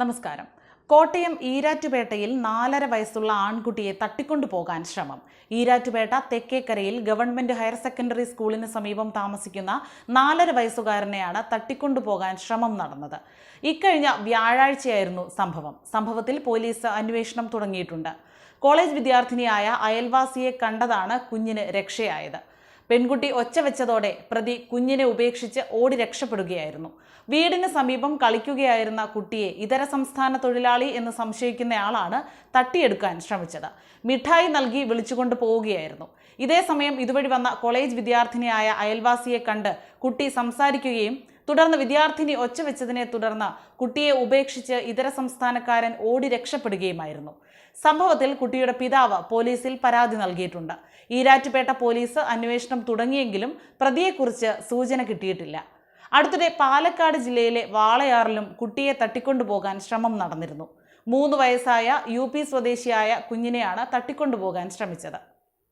നമസ്കാരം. കോട്ടയം ഈരാറ്റുപേട്ടയിൽ നാലര വയസ്സുള്ള ആൺകുട്ടിയെ തട്ടിക്കൊണ്ടുപോകാൻ ശ്രമം. ഈരാറ്റുപേട്ട തെക്കേക്കരയിൽ ഗവൺമെന്റ് ഹയർ സെക്കൻഡറി സ്കൂളിന് സമീപം താമസിക്കുന്ന നാലര വയസ്സുകാരനെയാണ് തട്ടിക്കൊണ്ടുപോകാൻ ശ്രമം നടന്നത്. ഇക്കഴിഞ്ഞ വ്യാഴാഴ്ചയായിരുന്നു സംഭവം. സംഭവത്തിൽ പോലീസ് അന്വേഷണം തുടങ്ങിയിട്ടുണ്ട്. കോളേജ് വിദ്യാർത്ഥിനിയായ അയൽവാസിയെ കണ്ടതാണ് കുഞ്ഞിന് രക്ഷയായത്. പെൺകുട്ടി ഒച്ച വെച്ചതോടെ പ്രതി കുഞ്ഞിനെ ഉപേക്ഷിച്ച് ഓടി രക്ഷപ്പെടുകയായിരുന്നു. വീടിന് സമീപം കളിക്കുകയായിരുന്ന കുട്ടിയെ ഇതര സംസ്ഥാന തൊഴിലാളി എന്ന് സംശയിക്കുന്നയാളാണ് തട്ടിയെടുക്കാൻ ശ്രമിച്ചത്. മിഠായി നൽകി വിളിച്ചുകൊണ്ട് പോവുകയായിരുന്നു. ഇതേസമയം ഇതുവഴി വന്ന കോളേജ് വിദ്യാർത്ഥിനിയായ അയൽവാസിയെ കണ്ട് കുട്ടി സംസാരിക്കുകയും തുടർന്ന് വിദ്യാർത്ഥിനി ഒച്ച വെച്ചതിനെ തുടർന്ന് കുട്ടിയെ ഉപേക്ഷിച്ച് ഇതര സംസ്ഥാനക്കാരൻ ഓടി രക്ഷപ്പെടുകയുമായിരുന്നു. സംഭവത്തിൽ കുട്ടിയുടെ പിതാവ് പോലീസിൽ പരാതി നൽകിയിട്ടുണ്ട്. ഈരാറ്റുപേട്ട പോലീസ് അന്വേഷണം തുടങ്ങിയെങ്കിലും പ്രതിയെക്കുറിച്ച് സൂചന കിട്ടിയിട്ടില്ല. അടുത്തിടെ പാലക്കാട് ജില്ലയിലെ വാളയാറിലും കുട്ടിയെ തട്ടിക്കൊണ്ടുപോകാൻ ശ്രമം നടന്നിരുന്നു. മൂന്ന് വയസ്സായ യു സ്വദേശിയായ കുഞ്ഞിനെയാണ് തട്ടിക്കൊണ്ടുപോകാൻ ശ്രമിച്ചത്.